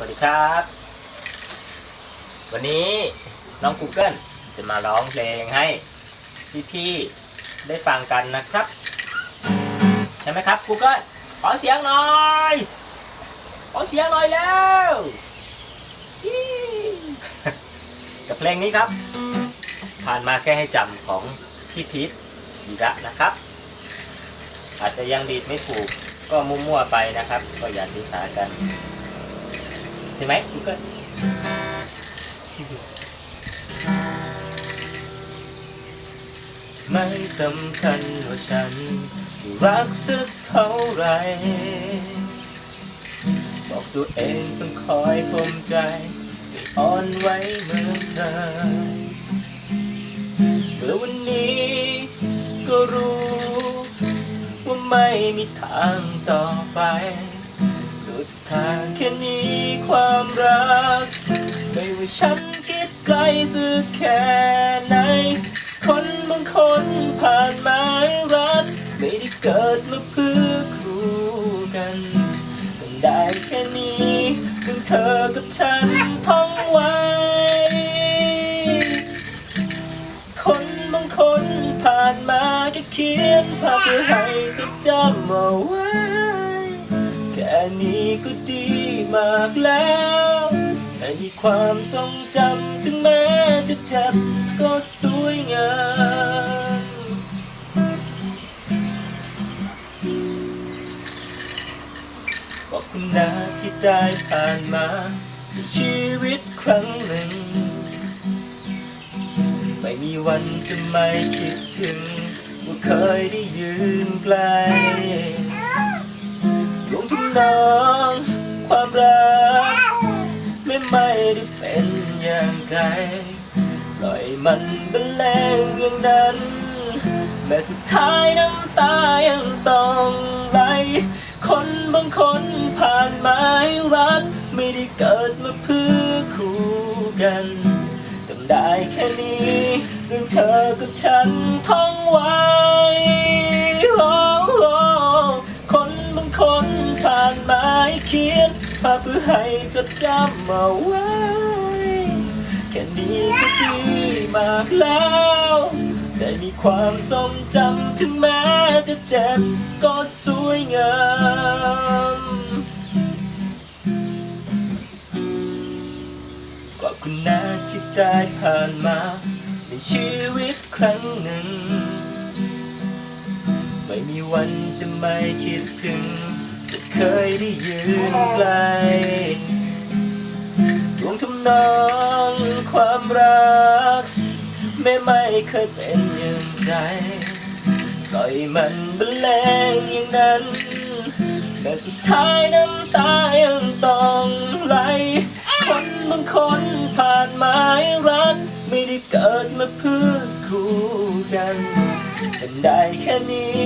สวัสดีครับ วันนี้น้อง Google จะมาร้องเพลงให้พี่ๆได้ฟังกันนะครับ ใช่ไหมครับ Google ขอเสียงหน่อยขอเสียงหน่อยแล้วกับเพลงนี้ครับ ผ่านมาแค่ให้จำของพี่พีทดีระนะครับ อาจจะยังดีดไม่ถูกก็มั่วๆไปนะครับ ก็อย่าถือสากัน ใช่ไหมกูก็ไม่สำคัญว่าฉัน รักสักเท่าไหรบอกตัวเองต้องคอยข่มใจไม่อ่อนไหวเหมือนเคยเมื่อวันนี้ก็รู้ ว่าไม่มีทางต่อไป สุดทางแค่นี้ความรัก ไม่ว่าฉันคิดไกลสักแค่ไหน คนบางคนผ่านมารัก ไม่ได้เกิดมาเพื่อคู่กันมันได้แค่นี้เพียงเธอกับฉันท่องไว้ คนบางคนผ่านมาแค่เขียนภาพเพื่อให้จดจำเอาไว้ นี้ก็ดีมากแล้วแต่มีความทรงจำถึงแม้จะเจ็บก็สวยงามขอบคุณนะที่ได้ผ่านมาในชีวิตครั้งหนึ่ง ไม่มีวันจะไม่คิดถึง ว่าเคยได้ยืนใกล้ น้อง ความรัก ไม่ไม่ได้เป็นอย่างใจ ปล่อยมันบรรเลงอย่างนั้น แม้สุดท้ายน้ำตายังต้องไหลคนบางคนผ่านมาให้รัก ไม่ได้เกิดมาเพื่อคู่กันทำได้แค่นี้เรื่องเธอกับฉันท่องไว้ คนบางคนานมาให้เขียนภาพเพื่อให้จดจำเอาไว้ แค่นี้ก็ดีมากแล้ว ได้มีความทรงจำถึงแม้จะเจ็บก็สวยงามขอบคุณนะที่ได้ผ่านมาในชีวิตครั้งหนึ่ง ไม่มีวันจะไม่คิดถึง เคยได้ยืนไกลดวงทำนองความรัก ไม่ไม่เคยเป็นอย่างใจปล่อยมันบรรเลงอย่างนั้น แต่สุดท้ายน้ำตายังต้องไหล คนบางคนผ่านมาให้รัก ไม่ได้เกิดมาเพื่อคู่กันเป็นได้แค่นี้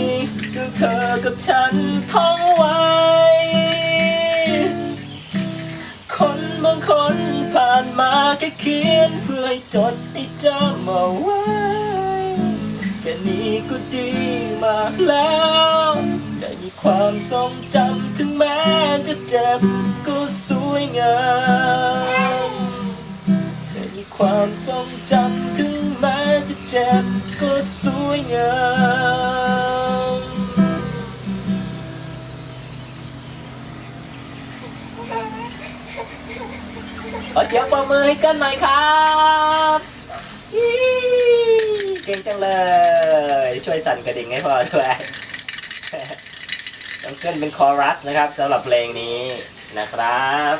เรื่อเธอกับฉันท่องไว้ คนบางคนผ่านมาแค่เขียนเพื่อให้จดให้จำเอาไว้ แค่นี้ก็ดีมากแล้ว ได้มีความทรงจำถึงแม้จะเจ็บก็สวยงามได้มีความทรงจำถึงแม้จะเจ็บก็สวยงาม ขอเสียงปรบมือให้กันหน่อยครับดีเก่งจังเลย ช่วยสั่นกระดิ่งให้พ่อด้วยต้องเกินเป็นคอรัสนะครับสำหรับเพลงนี้นะครับ